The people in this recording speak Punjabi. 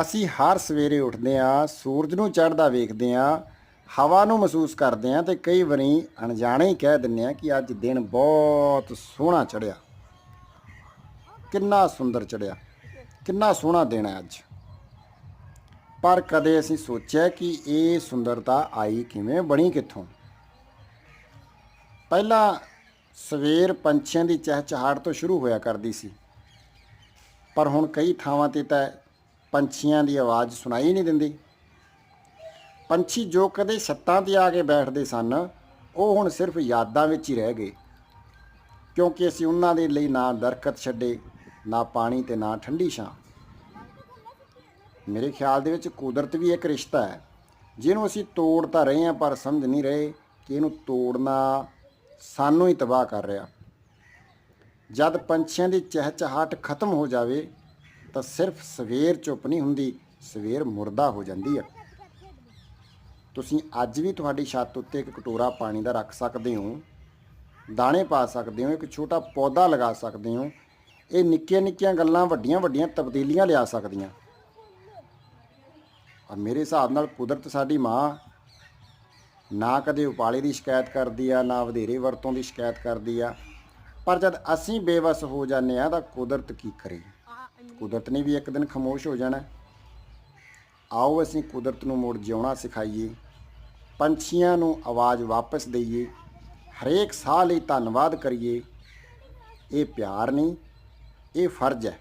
ਅਸੀਂ ਹਰ ਸਵੇਰੇ ਉੱਠਦੇ ਹਾਂ, ਸੂਰਜ ਨੂੰ ਚੜ੍ਹਦਾ ਵੇਖਦੇ ਹਾਂ, ਹਵਾ ਨੂੰ ਮਹਿਸੂਸ ਕਰਦੇ ਹਾਂ ਤੇ ਕਈ ਵਾਰੀ ਅਣਜਾਣੇ ਹੀ ਕਹਿ ਦਿੰਦੇ ਹਾਂ ਕਿ ਅੱਜ ਦਿਨ ਬਹੁਤ ਸੋਹਣਾ ਚੜ੍ਹਿਆ। ਕਿੰਨਾ ਸੁੰਦਰ ਚੜ੍ਹਿਆ, ਕਿੰਨਾ ਸੋਹਣਾ ਦਿਨ ਹੈ ਅੱਜ। ਪਰ ਕਦੇ ਅਸੀਂ ਸੋਚਿਆ ਕਿ ਇਹ ਸੁੰਦਰਤਾ ਆਈ ਕਿਵੇਂ, ਬਣੀ ਕਿੱਥੋਂ? ਪਹਿਲਾਂ ਸਵੇਰ ਪੰਛੀਆਂ ਦੀ ਚਹਿਚਹਾਟ ਤੋਂ ਸ਼ੁਰੂ ਹੋਇਆ ਕਰਦੀ ਸੀ। ਪਰ ਹੁਣ ਕਈ ਥਾਵਾਂ ਤੇ ਤਾਂ ਪੰਛੀਆਂ ਦੀ ਆਵਾਜ਼ ਸੁਣਾਈ ਨਹੀਂ ਦਿੰਦੀ। ਪੰਛੀ ਜੋ ਕਦੇ ਛੱਤਾਂ ਤੇ ਆ ਕੇ ਬੈਠਦੇ ਸਨ, ਉਹ ਹੁਣ ਸਿਰਫ ਯਾਦਾਂ ਵਿੱਚ ਹੀ ਰਹਿ ਗਏ। ਕਿਉਂਕਿ ਅਸੀਂ ਉਹਨਾਂ ਦੇ ਲਈ ਨਾ ਦਰਖਤ ਛੱਡੇ, ਨਾ ਪਾਣੀ ਤੇ ਨਾ ਠੰਡੀ ਛਾਂ। ਮੇਰੇ ਖਿਆਲ ਦੇ ਵਿੱਚ ਕੁਦਰਤ ਵੀ ਇੱਕ ਰਿਸ਼ਤਾ ਹੈ। ਜਿਹਨੂੰ ਅਸੀਂ ਤੋੜ ਤਾਂ ਰਹੇ ਹਾਂ, ਪਰ ਸਮਝ ਨਹੀਂ ਰਹੇ ਕਿ ਇਹਨੂੰ ਤੋੜਨਾ ਸਾਨੂੰ ਹੀ ਤਬਾਹ ਕਰ ਰਿਹਾ। ਜਦ ਪੰਛੀਆਂ ਦੀ ਚਹਿਚਹਾਟ ਖਤਮ ਹੋ ਜਾਵੇ ਤਾਂ ਸਿਰਫ ਸਵੇਰ ਚੁੱਪ ਨਹੀਂ ਹੁੰਦੀ, ਸਵੇਰ ਮੁਰਦਾ ਹੋ ਜਾਂਦੀ ਹੈ ਤੁਸੀਂ ਅੱਜ ਵੀ ਤੁਹਾਡੀ ਛੱਤ ਉੱਤੇ ਇੱਕ ਕਟੋਰਾ ਪਾਣੀ ਦਾ ਰੱਖ ਸਕਦੇ ਹੋ, ਦਾਣੇ ਪਾ ਸਕਦੇ ਹੋ, ਇੱਕ ਛੋਟਾ ਪੌਦਾ ਲਗਾ ਸਕਦੇ ਹੋ, ਇਹ ਨਿੱਕੀਆਂ ਨਿੱਕੀਆਂ ਗੱਲਾਂ ਵੱਡੀਆਂ ਵੱਡੀਆਂ ਤਬਦੀਲੀਆਂ ਲਿਆ ਸਕਦੀਆਂ। ਔਰ ਮੇਰੇ ਹਿਸਾਬ ਨਾਲ ਕੁਦਰਤ ਸਾਡੀ ਮਾਂ ਨਾ ਕਦੇ ਉਪਾਲੇ ਦੀ ਸ਼ਿਕਾਇਤ ਕਰਦੀ ਆ, ਨਾ ਵਧੇਰੇ ਵਰਤੋਂ ਦੀ ਸ਼ਿਕਾਇਤ ਕਰਦੀ ਆ, ਪਰ ਜਦ ਅਸੀਂ ਬੇਵਸ ਹੋ ਜਾਂਦੇ ਆ ਤਾਂ ਕੁਦਰਤ ਕੀ ਕਰੇ? ਕੁਦਰਤ ਨੇ ਵੀ ਇੱਕ ਦਿਨ ਖਾਮੋਸ਼ ਹੋ ਜਾਣਾ। ਆਓ ਅਸੀਂ ਕੁਦਰਤ ਨੂੰ ਮੁੜ ਜਿਉਣਾ ਸਿਖਾਈਏ। ਪੰਛੀਆਂ ਨੂੰ ਆਵਾਜ਼ ਵਾਪਸ ਦਈਏ। ਹਰੇਕ ਸਾਹ ਲਈ ਧੰਨਵਾਦ ਕਰੀਏ। ਇਹ ਪਿਆਰ ਨਹੀਂ, ਇਹ ਫਰਜ਼ ਹੈ।